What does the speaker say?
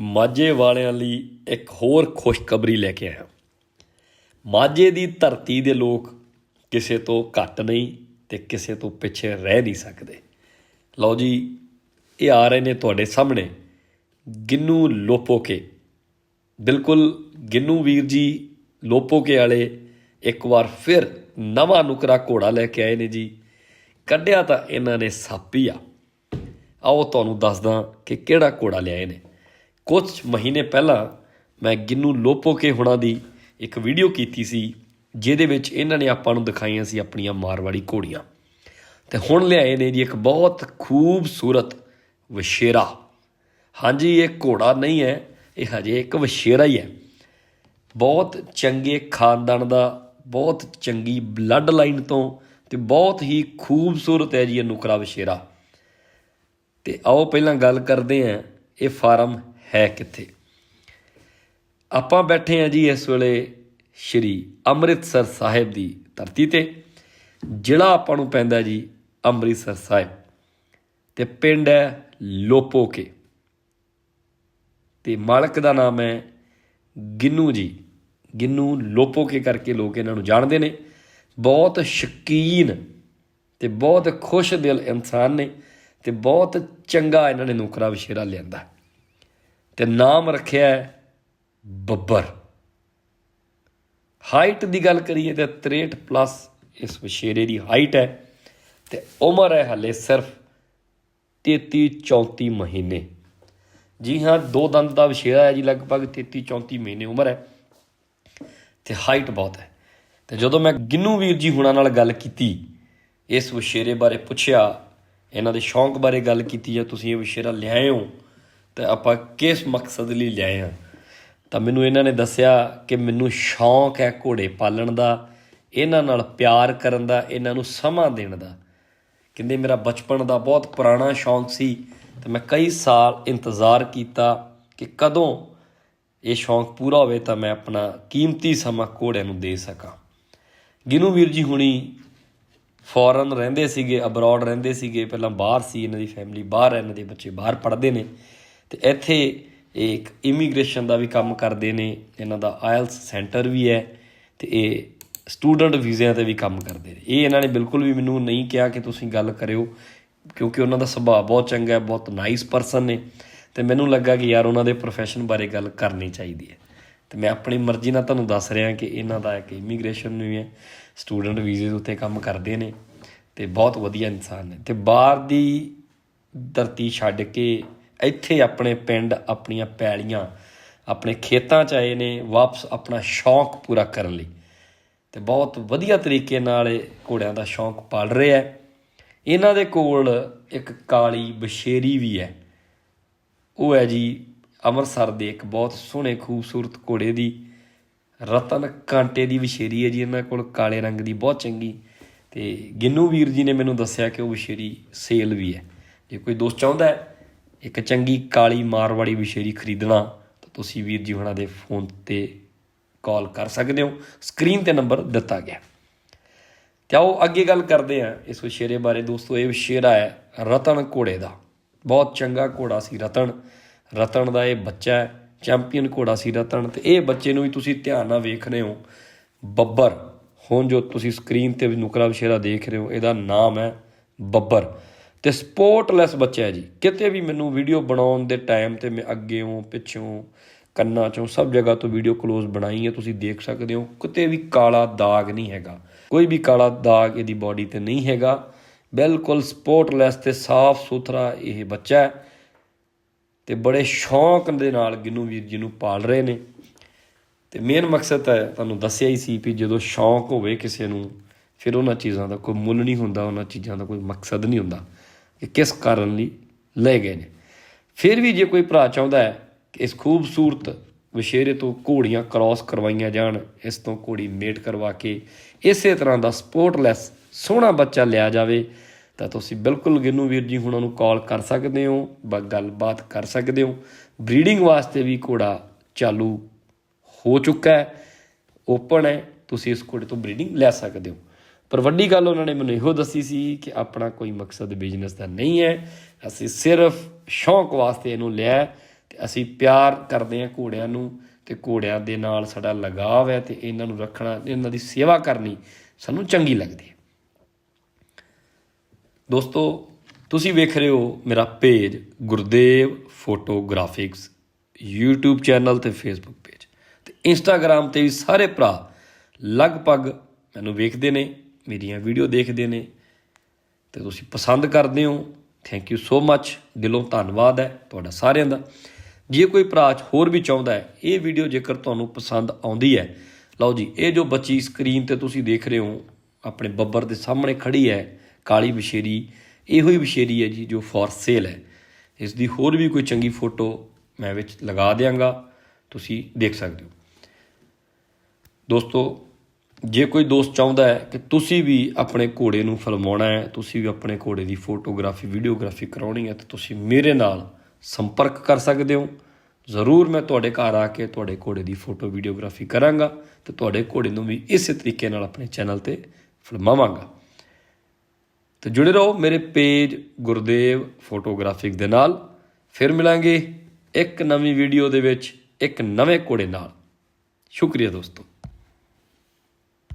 ਮਾਝੇ ਵਾਲਿਆਂ ਲਈ ਇੱਕ ਹੋਰ ਖੁਸ਼ਖਬਰੀ ਲੈ ਕੇ ਆਇਆ। ਮਾਝੇ ਦੀ ਧਰਤੀ ਦੇ ਲੋਕ ਕਿਸੇ ਤੋਂ ਘੱਟ ਨਹੀਂ ਤੇ ਕਿਸੇ ਤੋਂ ਪਿੱਛੇ ਰਹਿ ਨਹੀਂ ਸਕਦੇ। ਲਓ ਜੀ, ਇਹ ਆ ਰਹੇ ਨੇ ਤੁਹਾਡੇ ਸਾਹਮਣੇ ਗਿੰਨੂ ਲੋਪੋਕੇ। ਬਿਲਕੁਲ ਗਿੰਨੂ ਵੀਰ ਜੀ ਲੋਪੋਕੇ ਵਾਲੇ ਇੱਕ ਵਾਰ ਫਿਰ ਨਵਾਂ ਨੁਕਰਾ ਘੋੜਾ ਲੈ ਕੇ ਆਏ ਨੇ ਜੀ। ਕੱਢਿਆ ਤਾਂ ਇਹਨਾਂ ਨੇ ਸਾਪੀ ਆ। ਆਓ ਤੁਹਾਨੂੰ ਦੱਸਦਾ ਕਿ ਕਿਹੜਾ ਘੋੜਾ ਲਿਆਏ ਨੇ। ਕੁਝ ਮਹੀਨੇ ਪਹਿਲਾਂ ਮੈਂ ਗਿੰਨੂ ਲੋਪੋਕੇ ਹੁਣਾਂ ਦੀ ਇੱਕ ਵੀਡੀਓ ਕੀਤੀ ਸੀ, ਜਿਹਦੇ ਵਿੱਚ ਇਹਨਾਂ ਨੇ ਆਪਾਂ ਨੂੰ ਦਿਖਾਈਆਂ ਸੀ ਆਪਣੀਆਂ ਮਾਰਵਾੜੀ ਘੋੜੀਆਂ। ਤੇ ਹੁਣ ਲਿਆਏ ਨੇ ਜੀ ਇੱਕ ਬਹੁਤ ਖੂਬਸੂਰਤ ਵਸ਼ੇਰਾ ਹਾਂਜੀ, ਇਹ ਘੋੜਾ ਨਹੀਂ ਹੈ, ਇਹ ਹਜੇ ਇੱਕ ਵਸ਼ੇਰਾ ਹੀ ਹੈ। ਬਹੁਤ ਚੰਗੇ ਖਾਨਦਾਨ ਦਾ, ਬਹੁਤ ਚੰਗੀ ਬਲੱਡ ਲਾਈਨ ਤੋਂ ਤੇ ਬਹੁਤ ਹੀ ਖੂਬਸੂਰਤ ਹੈ ਜੀ ਇਹ ਨੁਕਰਾ ਵਸ਼ੇਰਾ ਤੇ ਆਓ ਪਹਿਲਾਂ ਗੱਲ ਕਰਦੇ ਹਾਂ ਇਹ ਫਾਰਮ ਹੈ ਕਿੱਥੇ? ਆਪਾਂ ਬੈਠੇ ਹਾਂ ਜੀ ਇਸ ਵੇਲੇ ਸ਼੍ਰੀ ਅੰਮ੍ਰਿਤਸਰ ਸਾਹਿਬ ਦੀ ਧਰਤੀ ਤੇ। ਜ਼ਿਲ੍ਹਾ ਆਪਾਂ ਨੂੰ ਪੈਂਦਾ ਜੀ ਅੰਮ੍ਰਿਤਸਰ ਸਾਹਿਬ ਤੇ ਪਿੰਡ ਹੈ ਲੋਪੋਕੇ। ਤੇ ਮਾਲਕ ਦਾ ਨਾਮ ਹੈ ਗਿੰਨੂ ਜੀ। ਗਿੰਨੂ ਲੋਪੋਕੇ ਕਰਕੇ ਲੋਕ ਇਹਨਾਂ ਨੂੰ ਜਾਣਦੇ ਨੇ। ਬਹੁਤ ਸ਼ਕੀਨ ਤੇ ਬਹੁਤ ਖੁਸ਼ ਦਿਲ ਇਨਸਾਨ ਨੇ ਤੇ ਬਹੁਤ ਚੰਗਾ ਇਹਨਾਂ ਨੇ ਨੌਕਰਾ ਵਿਸ਼ੇਰਾ ਲਿਆਂਦਾ। ਤੇ ਨਾਮ ਰੱਖਿਆ ਬੱਬਰ। ਹਾਈਟ ਦੀ ਗੱਲ ਕਰੀਏ ਤਾਂ 63 ਪਲੱਸ ਇਸ ਵਿਸ਼ੇਰੇ ਦੀ ਹਾਈਟ ਹੈ ਤੇ ਉਮਰ ਹੈ ਹਲੇ ਸਿਰਫ 33 34 ਮਹੀਨੇ। ਜੀ ਹਾਂ, ਦੋ ਦੰਦ ਦਾ ਵਿਸ਼ੇਰਾ ਹੈ ਜੀ, ਲਗਭਗ 33 34 ਮਹੀਨੇ ਉਮਰ ਹੈ ਤੇ ਹਾਈਟ ਬਹੁਤ ਹੈ। ਤੇ ਜਦੋਂ ਮੈਂ ਗਿੰਨੂ ਵੀਰ ਜੀ ਹੁਣਾਂ ਨਾਲ ਗੱਲ ਕੀਤੀ, ਇਸ ਵਿਸ਼ੇਰੇ ਬਾਰੇ ਪੁੱਛਿਆ, ਇਹਨਾਂ ਦੇ ਸ਼ੌਂਕ ਬਾਰੇ ਗੱਲ ਕੀਤੀ ਜਾਂ ਤੁਸੀਂ ਇਹ ਵਿਸ਼ੇਰਾ ਲਿਆਏ ਹੋ ਤੇ ਆਪਾਂ ਕਿਸ ਮਕਸਦ ਲਈ ਲਿਆਏ ਹਾਂ ਤਾਂ ਮੈਨੂੰ ਇਹਨਾਂ ਨੇ ਦੱਸਿਆ ਕਿ ਮੈਨੂੰ ਸ਼ੌਂਕ ਹੈ ਘੋੜੇ ਪਾਲਣ ਦਾ, ਇਹਨਾਂ ਨਾਲ ਪਿਆਰ ਕਰਨ ਦਾ, ਇਹਨਾਂ ਨੂੰ ਸਮਾਂ ਦੇਣ ਦਾ। ਕਹਿੰਦੇ ਮੇਰਾ ਬਚਪਨ ਦਾ ਬਹੁਤ ਪੁਰਾਣਾ ਸ਼ੌਂਕ ਸੀ ਤੇ ਮੈਂ ਕਈ ਸਾਲ ਇੰਤਜ਼ਾਰ ਕੀਤਾ ਕਿ ਕਦੋਂ ਇਹ ਸ਼ੌਂਕ ਪੂਰਾ ਹੋਵੇ ਤਾਂ ਮੈਂ ਆਪਣਾ ਕੀਮਤੀ ਸਮਾਂ ਘੋੜਿਆਂ ਨੂੰ ਦੇ ਸਕਾਂ। ਗਿਨੂ ਵੀਰ ਜੀ ਹੁਣੀ ਫੋਰਨ ਰਹਿੰਦੇ ਸੀਗੇ ਅਬਰੋਡ ਰਹਿੰਦੇ ਸੀਗੇ, ਪਹਿਲਾਂ ਬਾਹਰ ਸੀ ਇਹਨਾਂ ਦੀ ਫੈਮਿਲੀ ਬਾਹਰ ਹੈ ਇਹਨਾਂ ਦੇ ਬੱਚੇ ਬਾਹਰ ਪੜ੍ਹਦੇ ਨੇ। ਤੇ ਇੱਥੇ ਇਹ ਇੱਕ ਇਮੀਗ੍ਰੇਸ਼ਨ ਦਾ ਵੀ ਕੰਮ ਕਰਦੇ ਨੇ, ਇਹਨਾਂ ਦਾ ਆਇਲਸ ਸੈਂਟਰ ਵੀ ਹੈ ਤੇ ਇਹ ਸਟੂਡੈਂਟ ਵੀਜ਼ਿਆਂ ਤੇ ਵੀ ਕੰਮ ਕਰਦੇ ਨੇ। ਇਹ ਇਹਨਾਂ ਨੇ ਬਿਲਕੁਲ ਵੀ ਮੈਨੂੰ ਨਹੀਂ ਕਿਹਾ ਕਿ ਤੁਸੀਂ ਗੱਲ ਕਰਿਓ, ਕਿਉਂਕਿ ਉਹਨਾਂ ਦਾ ਸੁਭਾਅ ਬਹੁਤ ਚੰਗਾ ਹੈ, ਬਹੁਤ ਨਾਈਸ ਪਰਸਨ ਨੇ ਤੇ ਮੈਨੂੰ ਲੱਗਾ ਕਿ ਯਾਰ ਉਹਨਾਂ ਦੇ ਪ੍ਰੋਫੈਸ਼ਨ ਬਾਰੇ ਗੱਲ ਕਰਨੀ ਚਾਹੀਦੀ ਹੈ। ਤੇ ਮੈਂ ਆਪਣੀ ਮਰਜ਼ੀ ਨਾਲ ਤੁਹਾਨੂੰ ਦੱਸ ਰਿਹਾ ਕਿ ਇਹਨਾਂ ਦਾ ਇੱਕ ਇਮੀਗ੍ਰੇਸ਼ਨ ਵੀ ਹੈ ਸਟੂਡੈਂਟ ਵੀਜ਼ੇ ਦੇ ਉੱਤੇ ਕੰਮ ਕਰਦੇ ਨੇ ਤੇ ਬਹੁਤ ਵਧੀਆ ਇਨਸਾਨ ਨੇ। ਤੇ ਬਾਹਰ ਦੀ ਧਰਤੀ ਛੱਡ ਕੇ ਇੱਥੇ ਆਪਣੇ ਪਿੰਡ ਆਪਣੀਆਂ ਪੈਲੀਆਂ, ਆਪਣੇ ਖੇਤਾਂ 'ਚ ਆਏ ਨੇ, ਵਾਪਸ ਆਪਣਾ ਸ਼ੌਂਕ ਪੂਰਾ ਕਰਨ ਲਈ। ਤੇ ਬਹੁਤ ਵਧੀਆ ਤਰੀਕੇ ਨਾਲ ਇਹ ਘੋੜਿਆਂ ਦਾ ਸ਼ੌਂਕ ਪਾਲ ਰਿਹਾ ਹੈ। ਇਹਨਾਂ ਦੇ ਕੋਲ ਇੱਕ ਕਾਲੀ ਬਸ਼ੇਰੀ ਵੀ ਹੈ। ਉਹ ਹੈ ਜੀ ਅੰਮ੍ਰਿਤਸਰ ਦੇ ਇੱਕ ਬਹੁਤ ਸੋਹਣੇ, ਖੂਬਸੂਰਤ ਘੋੜੇ ਦੀ ਰਤਨ ਕਾਂਟੇ ਦੀ ਵਿਸ਼ੇਰੀ ਹੈ ਜੀ। ਇਹਨਾਂ ਕੋਲ ਕਾਲੇ ਰੰਗ ਦੀ ਬਹੁਤ ਚੰਗੀ ਤੇ ਗਿੰਨੂ ਵੀਰ ਜੀ ਨੇ ਮੈਨੂੰ ਦੱਸਿਆ ਕਿ ਉਹ ਵਿਸ਼ੇਰੀ ਸੇਲ ਵੀ ਹੈ। ਜੇ ਕੋਈ ਦੋਸਤ ਚਾਹੁੰਦਾ ਹੈ ਇੱਕ ਚੰਗੀ ਕਾਲੀ ਮਾਰਵਾੜੀ ਵਿਸ਼ੇਰੀ ਖਰੀਦਣਾ, ਤਾਂ ਤੁਸੀਂ ਵੀਰ ਜੀ ਹੁਣਾਂ ਦੇ ਫੋਨ ਤੇ ਕਾਲ ਕਰ ਸਕਦੇ ਹੋ। ਸਕਰੀਨ ਤੇ ਨੰਬਰ ਦਿੱਤਾ ਗਿਆ। ਤੇ ਆਓ ਅੱਗੇ ਗੱਲ ਕਰਦੇ ਹਾਂ ਇਸ ਵਿਸ਼ੇਰੇ ਬਾਰੇ। ਦੋਸਤੋ, ਇਹ ਵਿਸ਼ੇਰਾ ਹੈ ਰਤਨ ਘੋੜੇ ਦਾ। ਬਹੁਤ ਚੰਗਾ ਘੋੜਾ ਸੀ ਰਤਨ। ਰਤਨ ਦਾ ਇਹ ਬੱਚਾ ਹੈ, ਚੈਂਪੀਅਨ ਘੋੜਾ ਸੀ ਰਤਨ। ਤੇ ਇਹ ਬੱਚੇ ਨੂੰ ਵੀ ਤੁਸੀਂ ਧਿਆਨ ਨਾਲ ਵੇਖ ਰਹੇ ਹੋ। ਬੱਬਰ, ਹੁਣ ਜੋ ਤੁਸੀਂ ਸਕਰੀਨ ਤੇ ਵੀ ਨੁਕਰਾ ਵਿਸ਼ੇਰਾ ਦੇਖ ਰਹੇ ਹੋ, ਇਹਦਾ ਨਾਮ ਹੈ ਬੱਬਰ। ਤੇ ਸਪੋਰਟਲੈਸ ਬੱਚਾ ਹੈ ਜੀ। ਕਿਤੇ ਵੀ ਮੈਨੂੰ ਵੀਡੀਓ ਬਣਾਉਣ ਦੇ ਟਾਈਮ ਤੇ ਮੈਂ ਅੱਗੇੋਂ ਪਿੱਛੋਂ ਕੰਨਾਂ ਚੋਂ ਸਭ ਜਗ੍ਹਾ ਤੋਂ ਵੀਡੀਓ ਕਲੋਜ਼ ਬਣਾਈ ਹੈ, ਤੁਸੀਂ ਦੇਖ ਸਕਦੇ ਹੋ। ਕਿਤੇ ਵੀ ਕਾਲਾ ਦਾਗ ਨਹੀਂ ਹੈਗਾ। ਕੋਈ ਵੀ ਕਾਲਾ ਦਾਗ ਇਹਦੀ ਬਾਡੀ ਤੇ ਨਹੀਂ ਹੈਗਾ। ਬਿਲਕੁਲ ਸਪੋਰਟਲੈਸ ਤੇ ਸਾਫ਼ ਸੁਥਰਾ ਇਹ ਬੱਚਾ ਹੈ। ਤੇ ਬੜੇ ਸ਼ੌਂਕ ਦੇ ਨਾਲ ਗਿੰਨੂ ਵੀਰ ਜੀ ਨੂੰ ਪਾਲ ਰਹੇ ਨੇ। ਤੇ ਮੇਨ ਮਕਸਦ ਹੈ ਤੁਹਾਨੂੰ ਦੱਸਿਆ ਹੀ ਸੀ ਵੀ ਜਦੋਂ ਸ਼ੌਂਕ ਹੋਵੇ ਕਿਸੇ ਨੂੰ, ਫਿਰ ਉਹਨਾਂ ਚੀਜ਼ਾਂ ਦਾ ਕੋਈ ਮੁੱਲ ਨਹੀਂ ਹੁੰਦਾ, ਉਹਨਾਂ ਚੀਜ਼ਾਂ ਦਾ ਕੋਈ ਮਕਸਦ ਨਹੀਂ ਹੁੰਦਾ। ਕਿ ਕਿਸ ਕਾਰਨ ਲਈ ਲਏ ਗਏ ਨੇ। ਫਿਰ ਵੀ ਜੇ ਕੋਈ ਭਰਾ ਚਾਹੁੰਦਾ ਹੈ ਕਿ ਇਸ ਖੂਬਸੂਰਤ ਵਿਸ਼ੇਰੇ ਤੋਂ ਘੋੜੀਆਂ ਕ੍ਰਾਸ ਕਰਵਾਈਆਂ ਜਾਣ, ਇਸ ਤੋਂ ਘੋੜੀ ਮੇਟ ਕਰਵਾ ਕੇ ਇਸੇ ਤਰ੍ਹਾਂ ਦਾ ਸਪੋਰਟਲੈਸ ਸੋਹਣਾ ਬੱਚਾ ਲਿਆ ਜਾਵੇ, ਤਾਂ ਤੁਸੀਂ ਬਿਲਕੁਲ ਗਿੰਨੂ ਵੀਰ ਜੀ ਹੁਣਾਂ ਨੂੰ ਕਾਲ ਕਰ ਸਕਦੇ ਹੋ, ਬ ਗੱਲਬਾਤ ਕਰ ਸਕਦੇ ਹੋ। ਬਰੀਡਿੰਗ ਵਾਸਤੇ ਵੀ ਘੋੜਾ ਚਾਲੂ ਹੋ ਚੁੱਕਾ ਹੈ ਓਪਨ ਹੈ, ਤੁਸੀਂ ਇਸ ਘੋੜੇ ਤੋਂ ਬਰੀਡਿੰਗ ਲੈ ਸਕਦੇ ਹੋ। ਪਰ ਵੱਡੀ ਗੱਲ ਉਹਨਾਂ ਨੇ ਮੈਨੂੰ ਇਹੋ ਦੱਸੀ ਸੀ ਕਿ ਆਪਣਾ ਕੋਈ ਮਕਸਦ ਬਿਜ਼ਨਸ ਦਾ ਨਹੀਂ ਹੈ। ਅਸੀਂ ਸਿਰਫ ਸ਼ੌਂਕ ਵਾਸਤੇ ਇਹਨੂੰ ਲਿਆ ਤੇ ਅਸੀਂ ਪਿਆਰ ਕਰਦੇ ਹਾਂ ਘੋੜਿਆਂ ਨੂੰ ਤੇ ਘੋੜਿਆਂ ਦੇ ਨਾਲ ਸਾਡਾ ਲਗਾਵ ਹੈ ਤੇ ਇਹਨਾਂ ਨੂੰ ਰੱਖਣਾ, ਇਹਨਾਂ ਦੀ ਸੇਵਾ ਕਰਨੀ ਸਾਨੂੰ ਚੰਗੀ ਲੱਗਦੀ ਹੈ। ਦੋਸਤੋ, ਤੁਸੀਂ ਵੇਖ ਰਹੇ ਹੋ ਮੇਰਾ page Gurdev photographics YouTube channel ਤੇ Facebook ਪੇਜ ਤੇ Instagram ਤੇ ਵੀ ਸਾਰੇ ਭਰਾ ਲਗਭਗ ਮੈਨੂੰ ਵੇਖਦੇ ਨੇ। ਮੇਰੀਆਂ ਵੀਡੀਓ ਦੇਖਦੇ ਨੇ। ਤੇ ਤੁਸੀਂ ਪਸੰਦ ਕਰਦੇ ਹੋ। ਥੈਂਕ ਯੂ ਸੋ ਮੱਚ ਦਿਲੋਂ ਧੰਨਵਾਦ ਹੈ ਤੁਹਾਡਾ ਸਾਰਿਆਂ ਦਾ। ਜੇ ਕੋਈ ਭਰਾ ਹੋਰ ਵੀ ਚਾਹੁੰਦਾ ਹੈ, ਇਹ ਵੀਡੀਓ ਜੇਕਰ ਤੁਹਾਨੂੰ ਪਸੰਦ ਆਉਂਦੀ ਹੈ, ਲਓ ਜੀ, ਇਹ ਜੋ ਬੱਚੀ ਸਕਰੀਨ ਤੇ ਤੁਸੀਂ ਦੇਖ ਰਹੇ ਹੋ, ਆਪਣੇ ਬੱਬਰ ਦੇ ਸਾਹਮਣੇ ਖੜੀ ਹੈ, ਕਾਲੀ ਵਿਸ਼ੇਰੀ ਇਹੋ ਹੀ ਵਿਸ਼ੇਰੀ ਹੈ ਜੀ, ਜੋ ਫॉर ਸੇਲ ਹੈ। ਇਸ ਦੀ ਹੋਰ ਵੀ ਕੋਈ ਚੰਗੀ ਫੋਟੋ ਮੈਂ ਵਿੱਚ ਲਗਾ ਦਿਆਂਗਾ। ਤੁਸੀਂ ਦੇਖ ਸਕਦੇ ਹੋ। ਦੋਸਤੋ ਜੇ ਕੋਈ ਦੋਸਤ ਚਾਹੁੰਦਾ ਹੈ ਕਿ ਤੁਸੀਂ ਵੀ ਆਪਣੇ ਘੋੜੇ ਨੂੰ ਫਿਲਮਾਉਣਾ ਹੈ, ਤੁਸੀਂ ਵੀ ਆਪਣੇ ਘੋੜੇ ਦੀ ਫੋਟੋਗ੍ਰਾਫੀ, ਵੀਡੀਓਗ੍ਰਾਫੀ ਕਰਾਉਣੀ ਹੈ, ਤਾਂ ਤੁਸੀਂ ਮੇਰੇ ਨਾਲ ਸੰਪਰਕ ਕਰ ਸਕਦੇ ਹੋ। ਜ਼ਰੂਰ ਮੈਂ ਤੁਹਾਡੇ ਘਰ ਆ ਕੇ ਤੁਹਾਡੇ ਘੋੜੇ ਦੀ ਫੋਟੋ, ਵੀਡੀਓਗ੍ਰਾਫੀ ਕਰਾਂਗਾ ਤੇ ਤੁਹਾਡੇ ਘੋੜੇ ਨੂੰ ਵੀ ਇਸੇ ਤਰੀਕੇ ਨਾਲ ਆਪਣੇ ਚੈਨਲ ਤੇ ਫਿਲਮਾਵਾਂਗਾ। ਤੇ ਜੁੜੇ ਰਹੋ ਮੇਰੇ ਪੇਜ ਗੁਰਦੇਵ ਫੋਟੋਗ੍ਰਾਫਿਕ ਦੇ ਨਾਲ। ਫਿਰ ਮਿਲਾਂਗੇ ਇੱਕ ਨਵੀਂ ਵੀਡੀਓ ਦੇ ਵਿੱਚ, ਇੱਕ ਨਵੇਂ ਘੋੜੇ ਨਾਲ। ਸ਼ੁਕਰੀਆ ਦੋਸਤੋ।